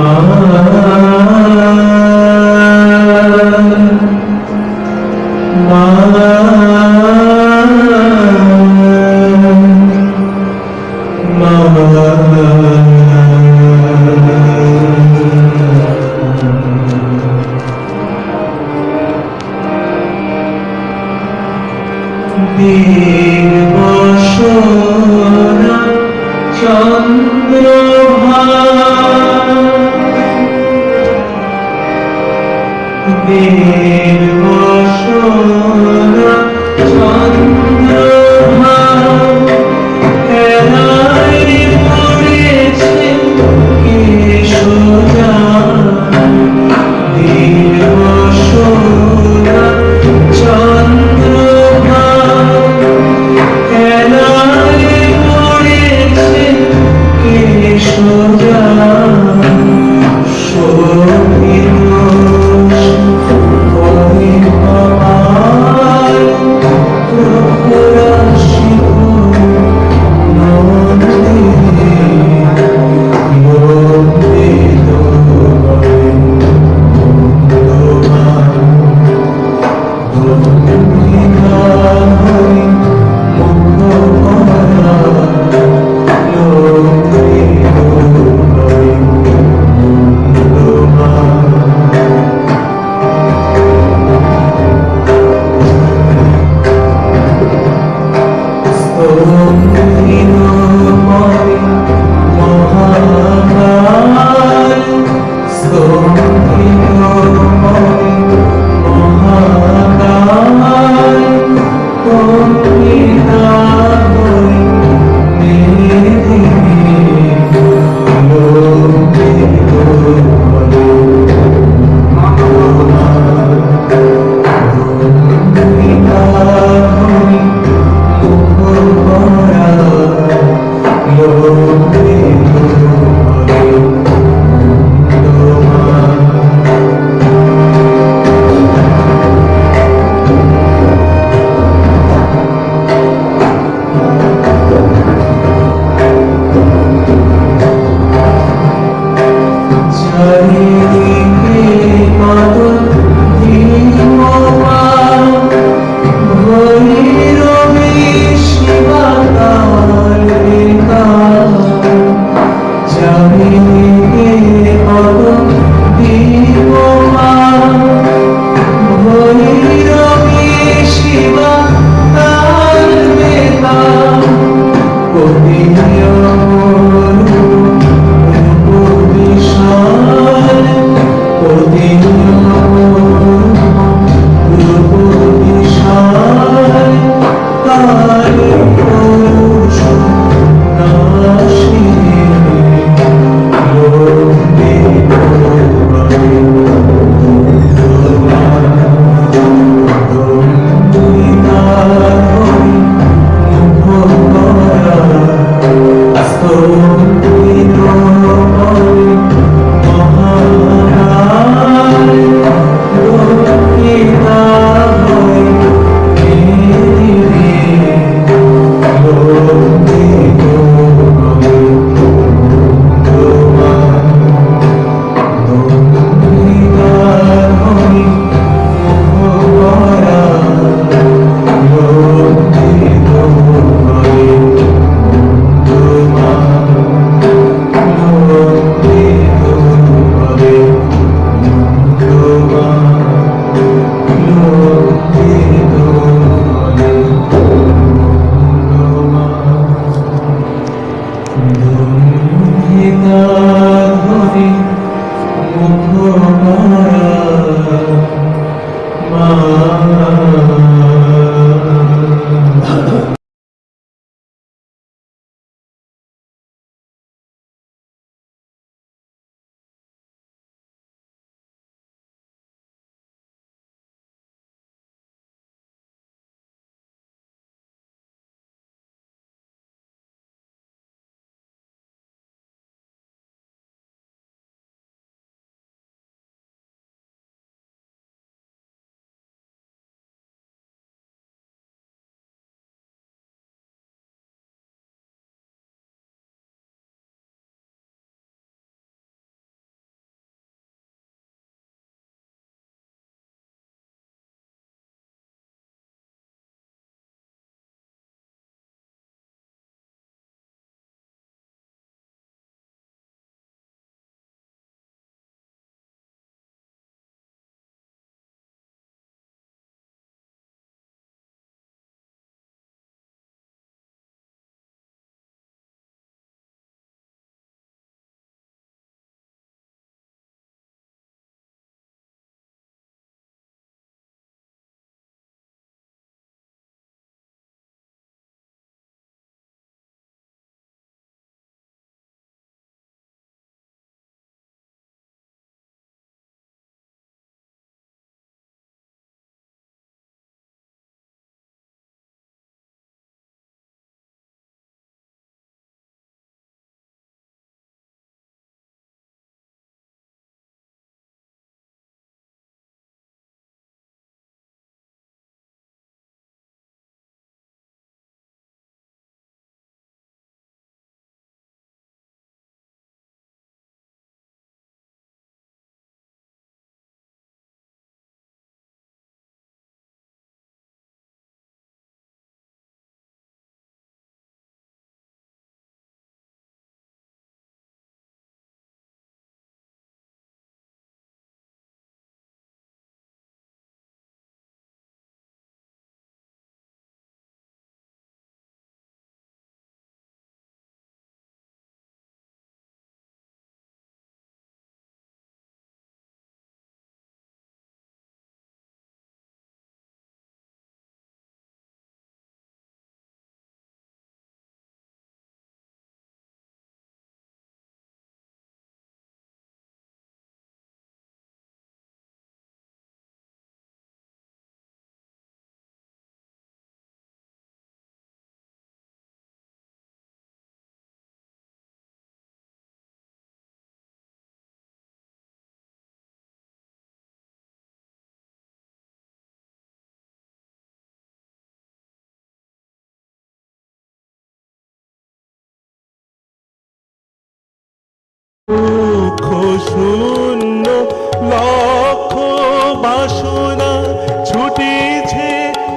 ആ. শূন্য লক্ষ বাসনা ছুটিছে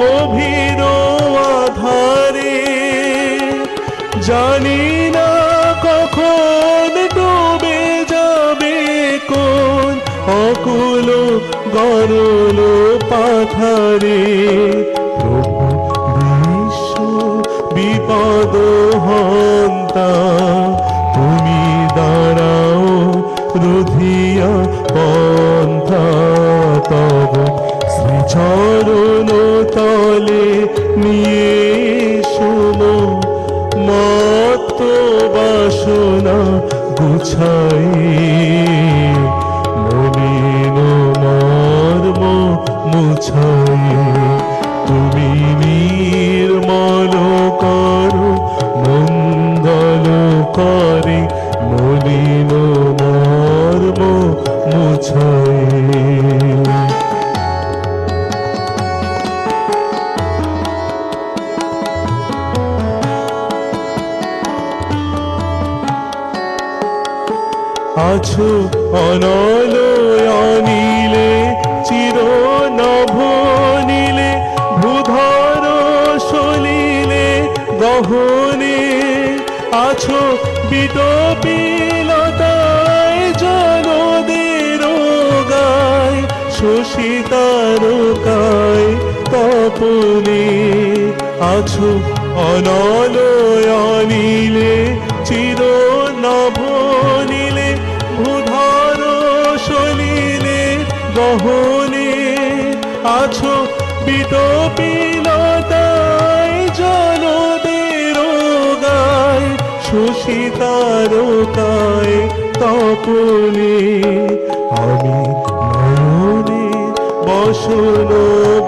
গভীর আধারে। জানি না কখন ডুবে যাবে, কোন অকুল গরল পাথারে। রুধিয়া পন্থা তব শ্রীচরণ তলে নিয়ে শুনো মত বাসনা গুছাই মলিন মর্ম মুছাই আছো অনল চির নভ নীলে ভূধর সলিলে গহনে আছো বিটপিলতায় জনদের গায়, শশিতারকায় তপনে আছো অনিলে চির নভ গহনে আছো বিটপিলতায় জনদের গায় শশিতারকায় তপনে। আমি নয়নে বসন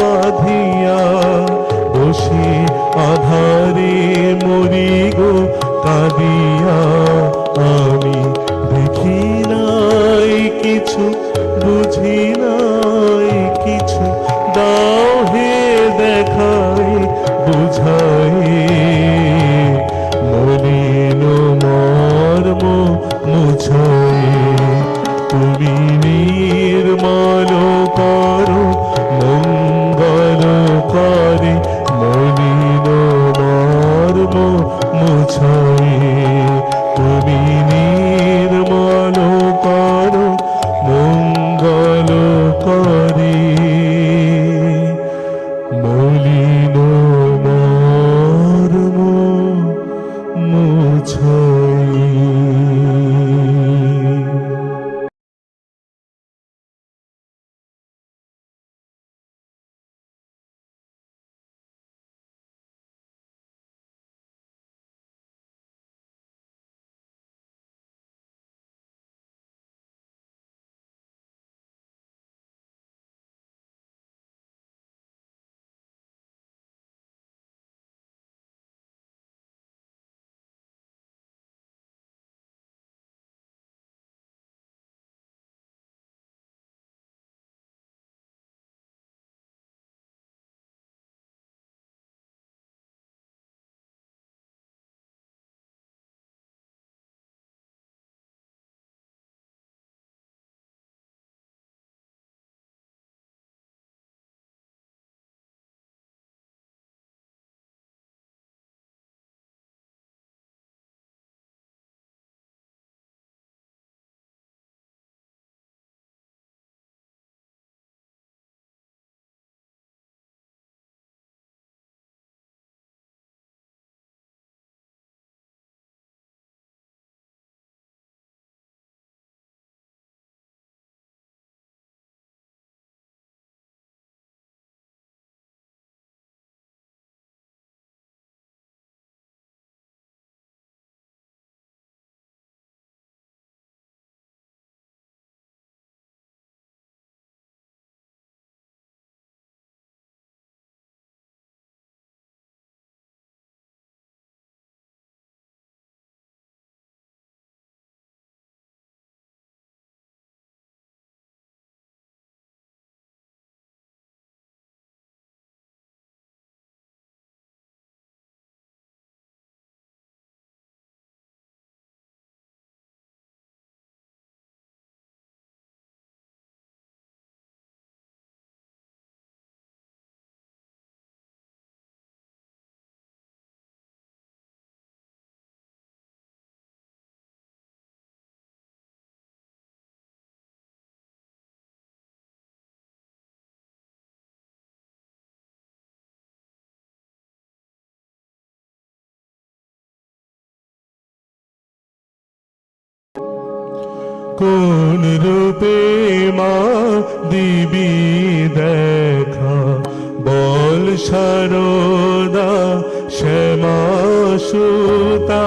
বাঁধিয়া বসে আধারে মরি গো কাঁদিয়া। আমি দেখি নাই কিছু কোন রূপে মা দিবি দেখা? বল সারদা শ্যামা সুতা,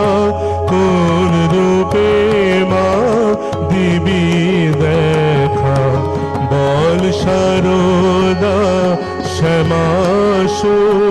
কোন রূপে মা দিবি দেখা? বল সারদা শ্যামা সুতা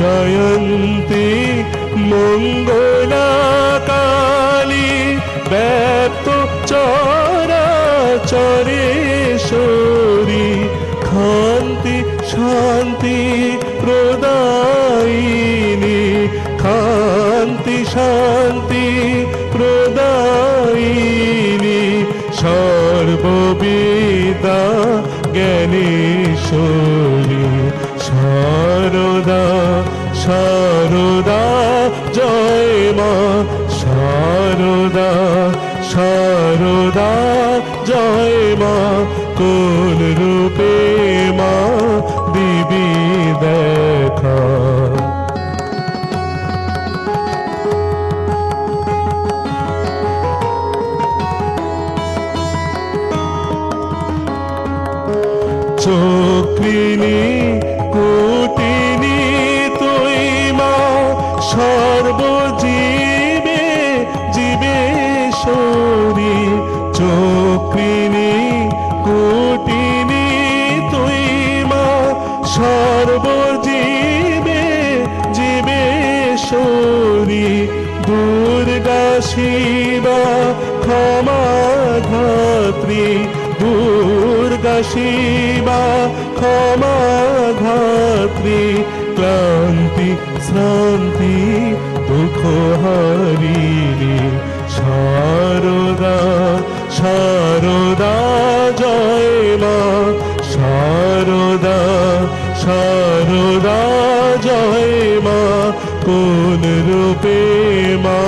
জয়ন্তী মঙ্গলা কালী ব্যক্ত কোন রূপে মা দিবি দেখা? চক্রিনী শিবা, ক্ষমা ধাত্রী ক্লান্তি, শ্রান্তি, দুঃখ হারিণী শারদা শারদা জয় মা শারদা শারদা জয় মা, কোন রূপে মা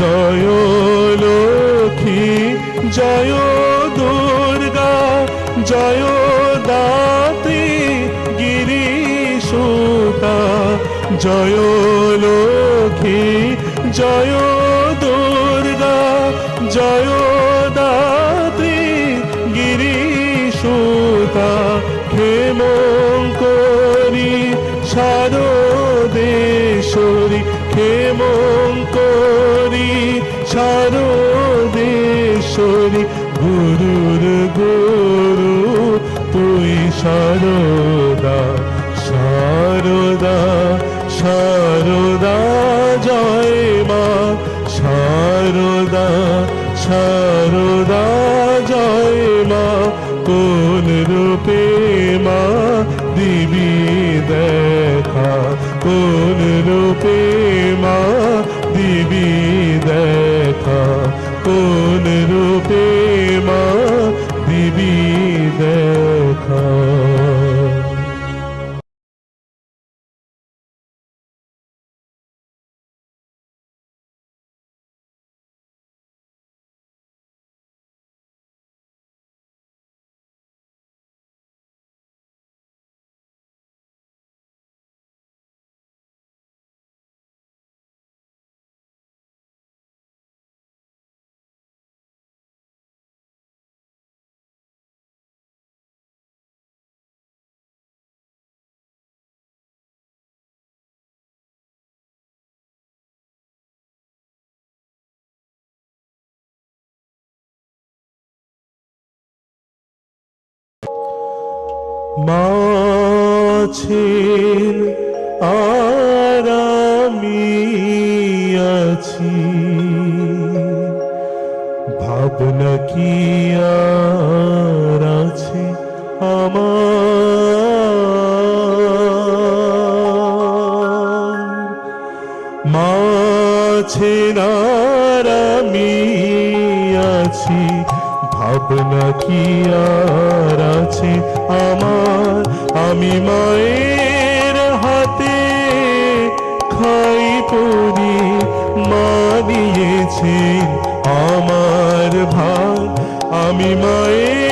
জয় লক্ষ্মী জয় দুর্গা জয় দাত্রী গিরিশুতা জয় লক্ষ্মী জয় মাছের আর আমি আছি। ভাবনা কি আর আছে আমার? মাছে আর আমি আছি। ভাবনা কি আর আছে আমার আমি মায়ের হাতে খাই পরি মা দিয়েছেন আমার ভাই আমি মায়ের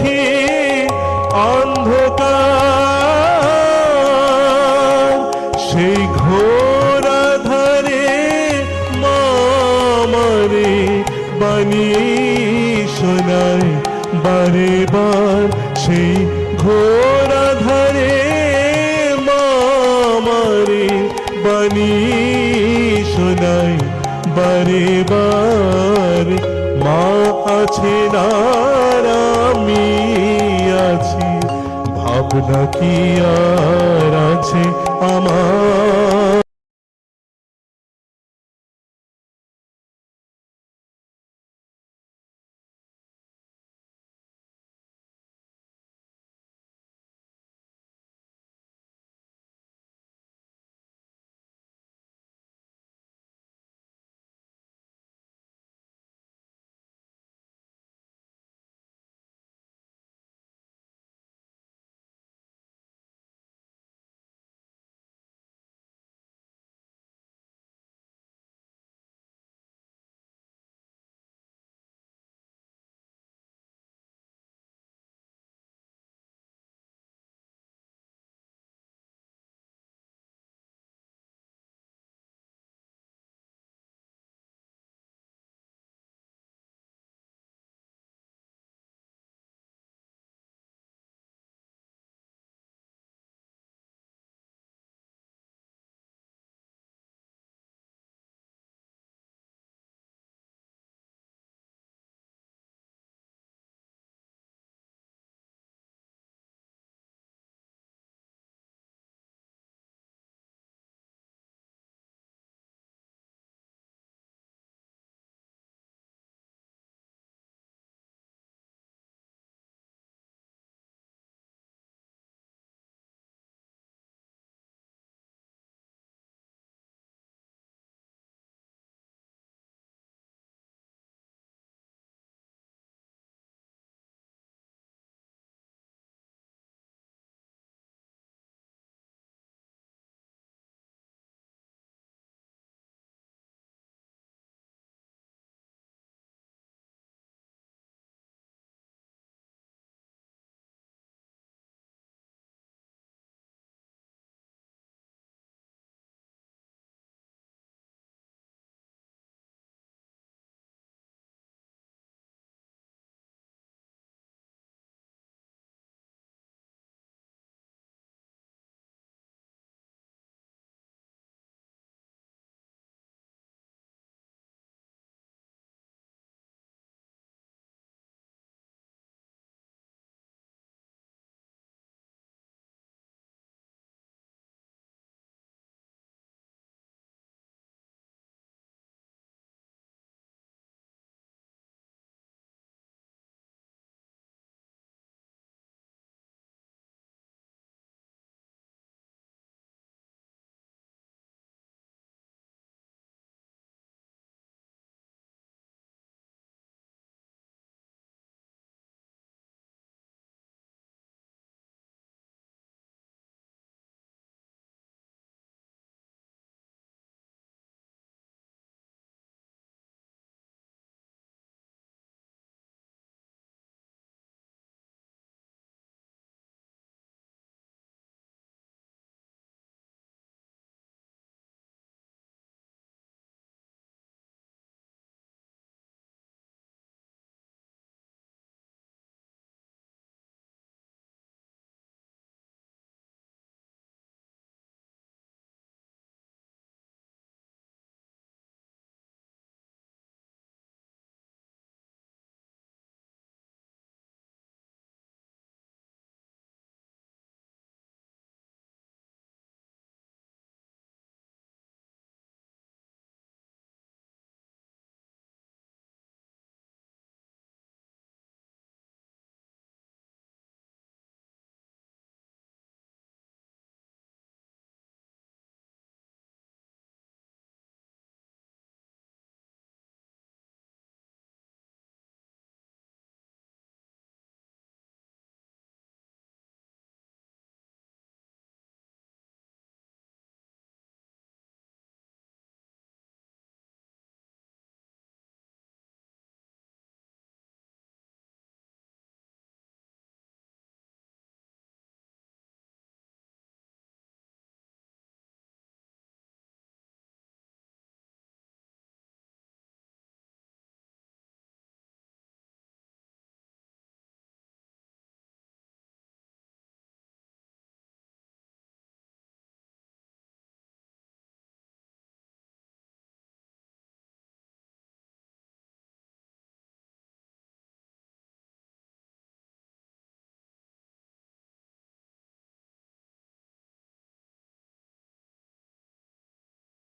দেখি অন্ধকার। সেই ঘোর আধারে মামারে বানিয়ে শোনায় বারে বার। সেই ঘোর আধারে মামারে বানিয়ে শোনায় বারে বার। মা আছে আর ভাবনা কি আর আছে আমার?